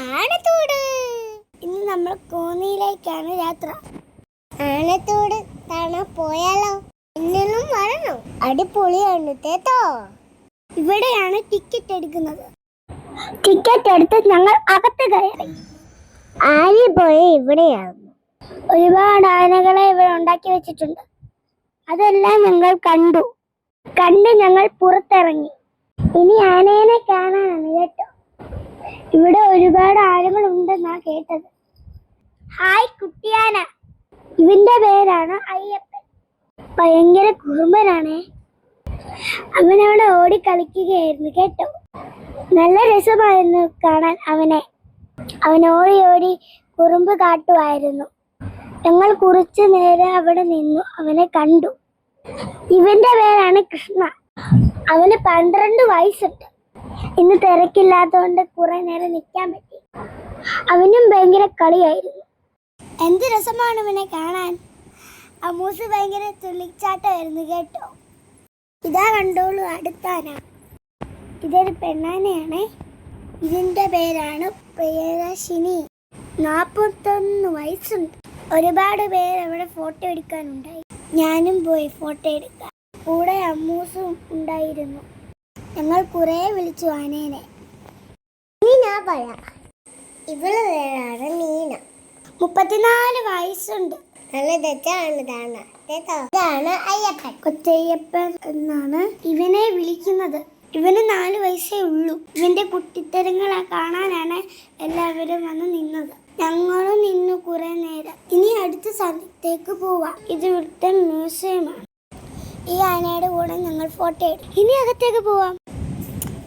ആനത്തോട്. ഇന്ന് നമ്മൾ കോന്നിയിലേക്കാണ് യാത്ര. ആനത്തോട് കാണാൻ പോയാലോ? ഇന്നും വരണോ? അടിപൊളിയാണ് കേട്ടോ ഇവിടെയാണ് ടിക്കറ്റ് എടുക്കുന്നത്. ടിക്കറ്റ് എടുത്ത് ഞങ്ങൾ അകത്ത് കയറി. ആര്യ പോയ ഇവിടെയാണ്? ഒരുപാട് ആനകളെ ഇവിടെ ഉണ്ടാക്കി വെച്ചിട്ടുണ്ട്. അതെല്ലാം ഞങ്ങൾ കണ്ടു. കണ്ട് ഞങ്ങൾ പുറത്തിറങ്ങി. ഇനി ആനേനെ കാണാനാണ് കേട്ടോ. ഇവിടെ ഒരുപാട് ആനകൾ ഉണ്ടെന്നാ കേട്ടത്. ഹായ് കുട്ടിയാന. ഇവന്റെ പേരാണ് അയ്യപ്പൻ. ഭയങ്കര കുറുമ്പനാണേ. അവനവിടെ ഓടി കളിക്കുകയായിരുന്നു കേട്ടോ. നല്ല രസമായിരുന്നു കാണാൻ അവനെ. അവൻ ഓടി ഓടി കുറുമ്പ് കാട്ടുമായിരുന്നു. ഞങ്ങൾ കുറച്ചു നേരം അവിടെ നിന്നു അവനെ കണ്ടു. ഇവന്റെ പേരാണ് കൃഷ്ണ. അവന് പന്ത്രണ്ട് വയസ്സുണ്ട്. ഇന്ന് തിരക്കില്ലാത്തതുകൊണ്ട് കുറെ നേരം നിൽക്കാൻ പറ്റി. അവനും ഭയങ്കര കളിയായിരുന്നു. എന്ത് രസമാണ് ഇവനെ കാണാൻ? അമൂസ് ഭയങ്കര തുള്ളിച്ചാട്ടമായിരുന്നു കേട്ടോ. ഇതാ കണ്ടോളൂ അടുത്താന ഇതൊരു പെണ്ണാനയാണ്. ഇതിന്റെ പേരാണ് പ്രിയദർശിനി നാൽപ്പത്തൊന്ന് വയസ്സുണ്ട്. ഒരുപാട് പേര് അവിടെ ഫോട്ടോ എടുക്കാനുണ്ടായി. ഞാനും പോയി ഫോട്ടോ എടുക്കാം. കൂടെ അമ്മൂസും ഉണ്ടായിരുന്നു. ഞങ്ങൾ കുറെ വിളിച്ചു ആനേനെ. ഇനി ഞാൻ പറയാം. ഇവൾ പേരാണ് നീന മുപ്പത്തിനാല് വയസ്സുണ്ട്. നല്ല തെറ്റാണ് ഇതാണ് അയ്യപ്പൻ. കൊച്ചയ്യപ്പൻ എന്നാണ് ഇവനെ വിളിക്കുന്നത്. ഇവന് നാല് വയസ്സേ ഉള്ളൂ. ഇവന്റെ കുട്ടിത്തരങ്ങളെ കാണാനാണ് എല്ലാവരും വന്ന് നിന്നത്. ഞങ്ങളും നിന്നു കുറെ നേരം. ഇനി അടുത്ത സ്ഥലത്തേക്ക് പോവാം. ഇത് ഇവിടുത്തെ മ്യൂസിയമാണ്. ഈ ആനയുടെ കൂടെ ഞങ്ങൾ ഫോട്ടോ എടുക്കും. ഇനി അകത്തേക്ക് പോവാം.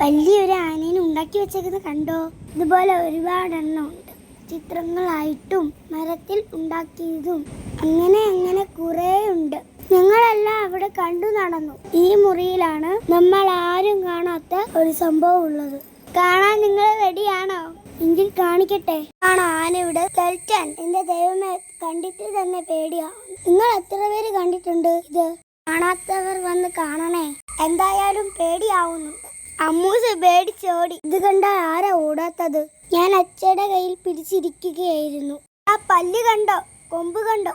വലിയൊരു ആനേനെ ഉണ്ടാക്കി വെച്ചേക്കുന്നത് കണ്ടോ? ഇതുപോലെ ഒരുപാടെണ്ണം ഉണ്ട് ചിത്രങ്ങളായിട്ടും മരത്തിൽ ഉണ്ടാക്കിയതും അങ്ങനെ അങ്ങനെ കുറേ ഉണ്ട് ഞങ്ങളെല്ലാം അവിടെ കണ്ടു നടന്നു. ഈ മുറിയിലാണ് നമ്മൾ ആരും കാണാത്ത ഒരു സംഭവം ഉള്ളത്. കാണാൻ നിങ്ങൾ റെഡിയാണോ? എങ്കിൽ കാണിക്കട്ടെ. ആണോ ഇവിടെ സ്കെൽറ്റൻ എന്റെ ദൈവമേ കണ്ടിട്ട് തന്നെ പേടിയാവും നിങ്ങൾ എത്ര പേര് കണ്ടിട്ടുണ്ട് ഇത്? കാണാത്തവർ വന്ന് കാണണേ. എന്തായാലും പേടിയാവുന്നുണ്ട് അമ്മൂസ് പേടിച്ചോടി. ഇത് കണ്ട ആരാ ഓടാത്തത്? ഞാൻ അച്ഛയുടെ കയ്യിൽ പിടിച്ചിരിക്കുകയായിരുന്നു. ആ പല്ല് കണ്ടോ? കൊമ്പ് കണ്ടോ?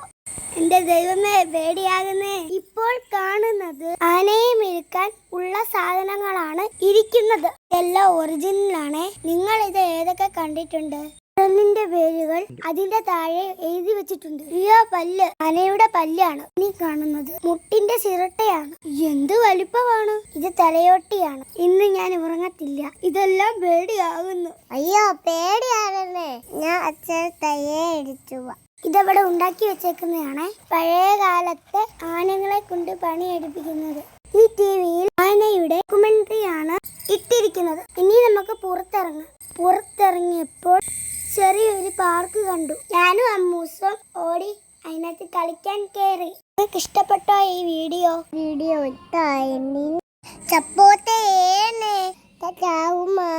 എന്റെ ദൈവമേ പേടിയാകുന്നേ. ഇപ്പോൾ കാണുന്നത് ആനയെ മെരുക്കാൻ ഉള്ള സാധനങ്ങളാണ് ഇരിക്കുന്നത്. എല്ലാം ഒറിജിനലാണേ നിങ്ങൾ ഇത് ഏതൊക്കെ കണ്ടിട്ടുണ്ട്? ഓരോന്നിന്റെ പേരുകൾ അതിന്റെ താഴെ എഴുതി വെച്ചിട്ടുണ്ട്. അയ്യോ പല്ല്. അനയുടെ പല്ലാണ് നീ കാണുന്നത്. മുട്ടിന്റെ ചിരട്ടയാണ്. എന്ത് വലിപ്പമാണ്. ഇത് തലയോട്ടിയാണ്. ഇന്ന് ഞാൻ ഉറങ്ങത്തില്ല. ഇതെല്ലാം പേടിയാകുന്നു. അയ്യോ പേടിയാകുന്നേ ഞാൻ അച്ഛൻ തയ്യേ അടിച്ചു ഇതവിടെ ഉണ്ടാക്കി വെച്ചേക്കുന്നതാണ്. പഴയ കാലത്തെ ആനകളെ കൊണ്ട് പണിയെടുപ്പിക്കുന്നത്. ഈ ടി വിയിൽ ആനയുടെ ഡോക്യുമെന്ററിയാണ് ഇട്ടിരിക്കുന്നത്. ഇനി നമുക്ക് പുറത്തിറങ്ങാം. പുറത്തിറങ്ങിയപ്പോൾ ചെറിയൊരു പാർക്ക് കണ്ടു. ഞാനും അമ്മൂസും ഓടി അതിനകത്ത് കളിക്കാൻ കയറി നിങ്ങൾക്ക് ഇഷ്ടപ്പെട്ടോ ഈ വീഡിയോ? വീഡിയോ ഇട്ടായി സപ്പോർട്ട് ചെയ്യണേ ചാവുമാ